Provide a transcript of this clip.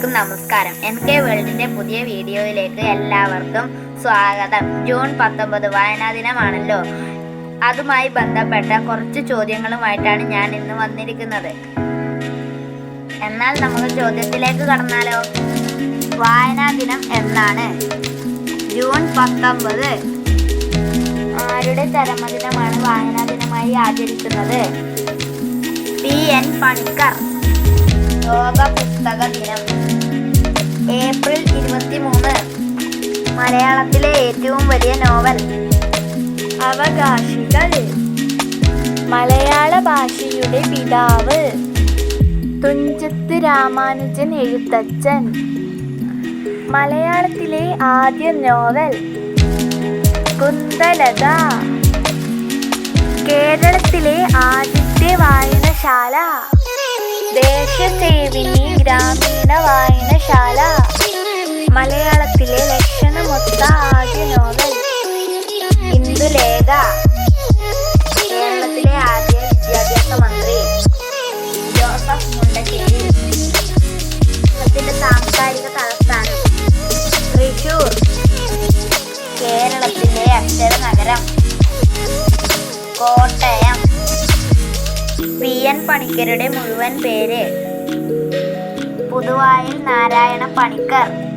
എല്ലാവർക്കും നമസ്കാരം. N K വേൾഡിന്റെ പുതിയ വീഡിയോയിലേക്ക് എല്ലാവർക്കും സ്വാഗതം. ജൂൺ പത്തൊമ്പത് വായനാ ദിനമാണല്ലോ. അതുമായി ബന്ധപ്പെട്ട കുറച്ച് ചോദ്യങ്ങളുമായിട്ടാണ് ഞാൻ ഇന്ന് വന്നിരിക്കുന്നത്. എന്നാൽ നമുക്ക് ചോദ്യത്തിലേക്ക് കടന്നാലോ? വായനാ ദിനം എന്നാണ്. ജൂൺ പത്തൊമ്പത് ആരുടെ ചരമദിനമാണ് വായനാ ദിനമായി ആചരിക്കുന്നത്? P N Panicker. ലോക പുസ്തക ദിനം. ഏപ്രിൽ ഇരുപത്തിമൂന്ന്. മലയാളത്തിലെ ഏറ്റവും വലിയ നോവൽ. അവകാശികൾ. മലയാള ഭാഷയുടെ പിതാവ്. തുഞ്ചത്ത് രാമാനുജൻ എഴുത്തച്ഛൻ. മലയാളത്തിലെ ആദ്യ നോവൽ. കുന്തലത. കേരളത്തിലെ ആദ്യത്തെ വായനശാല. ദേശസേവിനി ഗ്രാമീണ വായനശാല. കേരളത്തിലെ ആദ്യ വിദ്യാഭ്യാസ മന്ത്രി ജോസഫ് മുണ്ടശ്ശേരി. കേരളത്തിന്റെ സാംസ്കാരിക തലസ്ഥാനം തൃശൂർ. കേരളത്തിലെ അക്ഷര നഗരം കോട്ടയം. പി പണിക്കരുടെ മുഴുവൻ പേര് പുതുവായിൽ നാരായണ പണിക്കർ.